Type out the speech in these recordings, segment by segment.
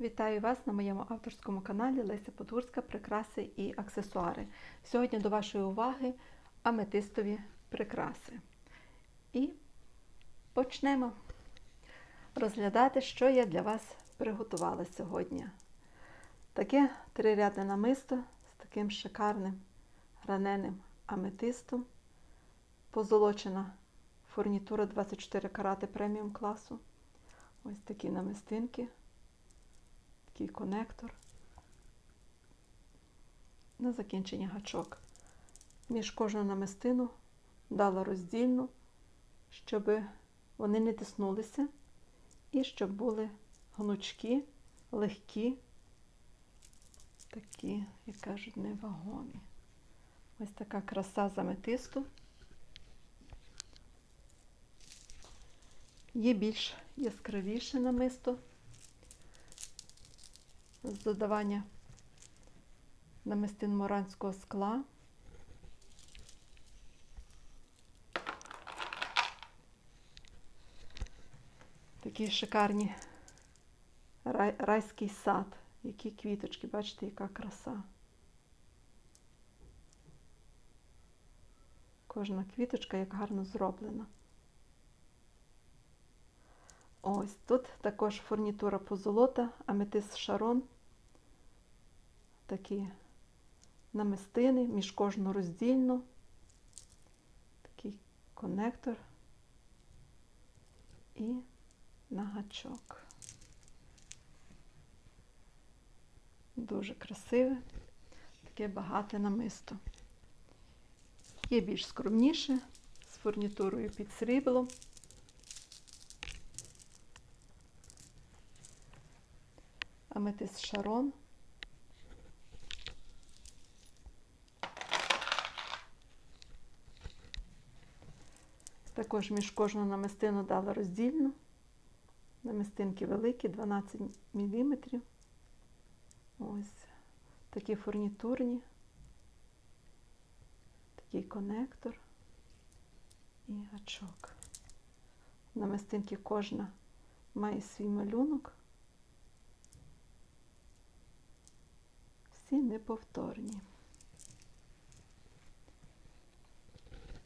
Вітаю вас на моєму авторському каналі Леся Подгурська Прикраси і аксесуари. Сьогодні до вашої уваги аметистові прикраси. І почнемо розглядати, що я для вас приготувала сьогодні. Таке трирядне намисто з таким шикарним граненим аметистом, позолочена фурнітура 24 карати преміум класу. Ось такі намистинки такий конектор. На закінчення гачок. Між кожну намистину дала роздільну, щоб вони не тиснулися і щоб були гнучкі, легкі, такі, як кажуть, невагомі. Ось така краса з аметисту. Є більш яскравіше намисто з додавання намистин моранського скла. Такі шикарні рай, райський сад, які квіточки, бачите, яка краса. Кожна квіточка як гарно зроблена. Ось тут також фурнітура позолота, аметист шарон. Такі намистини, між кожну роздільну. Такий конектор і на гачок. Дуже красиве, таке багате намисто. Є більш скромніше, з фурнітурою під сріблом. Аметист шарон. Також між кожну намистину дала роздільну. Намистинки великі, 12 мм. Ось такі фурнітурні, такий конектор і гачок. Намистинки кожна має свій малюнок. Всі неповторні.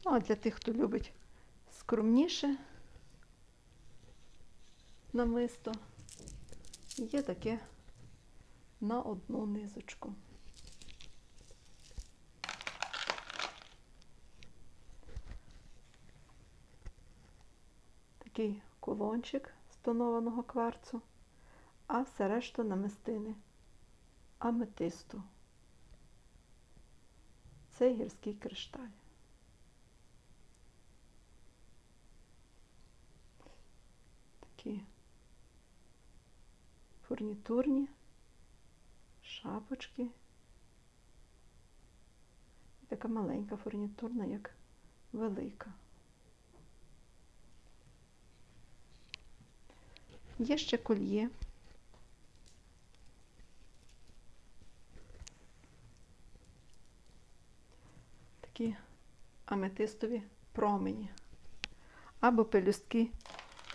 Ну, а для тих, хто любить скромніше намисто, є таке на одну низочку. Такий кулончик з тонованого кварцу, а все решта намистини аметисту. Це гірський кришталь. Такі фурнітурні шапочки. І така маленька фурнітурна, як велика. Є ще кольє. Такі аметистові промені або пелюстки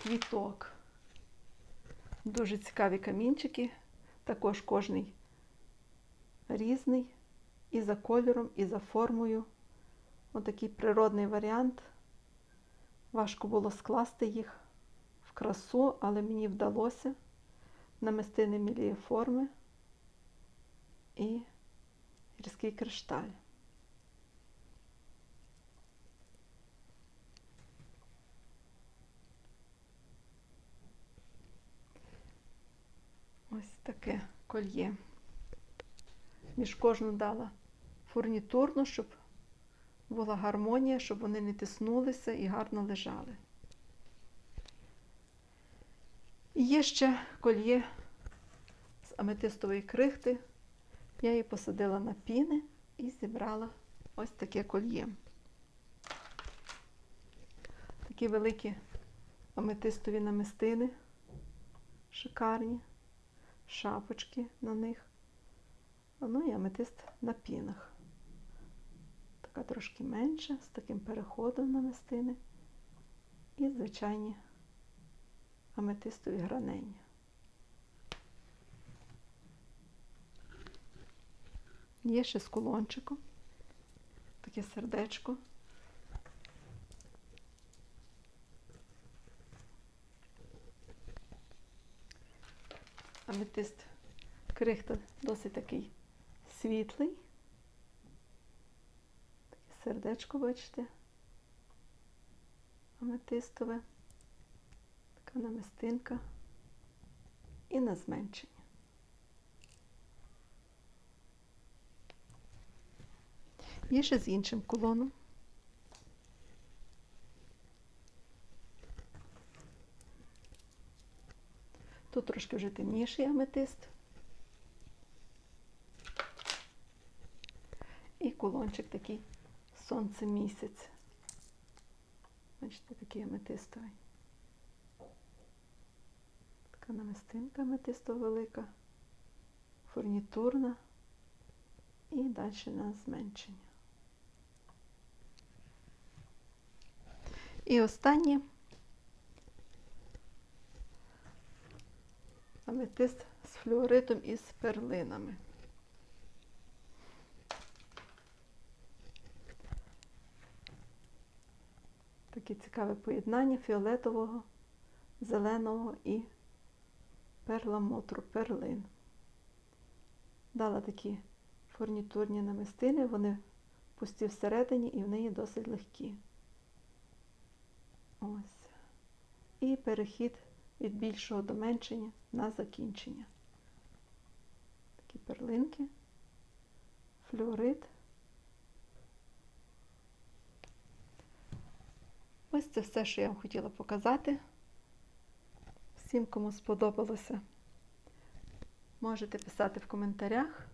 квіток. Дуже цікаві камінчики, також кожний різний, і за кольором, і за формою. Отакий природний варіант. Важко було скласти їх в красу, але мені вдалося намистини мілії форми і гірський кришталь. Ось таке кольє. Між кожну дала фурнітурну, щоб була гармонія, щоб вони не тиснулися і гарно лежали. І є ще кольє з аметистової крихти. Я її посадила на піни і зібрала ось таке кольє. Такі великі аметистові намистини, шикарні шапочки на них. Ну і аметист на пінах. Така трошки менша, з таким переходом на мистини. І звичайні аметистові гранення. Є ще з кулончиком, таке сердечко Аметист крихта досить такий світлий. Таке сердечко, бачите. Аметистове. Така намистинка. І на зменшення. Є ще з іншим кулоном. Тут трошки вже темніший аметист. І кулончик такий сонце місяць. Бачите, такий аметистовий. Така намистинка аметистова велика, фурнітурна і далі на зменшення. І останнє аметист з флюоритом і з перлинами. Таке цікаве поєднання фіолетового, зеленого і перламутру, перлин. Дала такі фурнітурні намистини, вони пусті всередині і в неї досить легкі. Ось. І перехід від більшого до меншення на закінчення. Такі перлинки, флюорит. Ось це все, що я вам хотіла показати. Всім, кому сподобалося, можете писати в коментарях.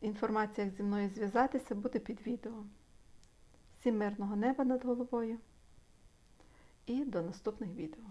Інформація, як зі мною зв'язатися, буде під відео. Всім мирного неба над головою і до наступних відео.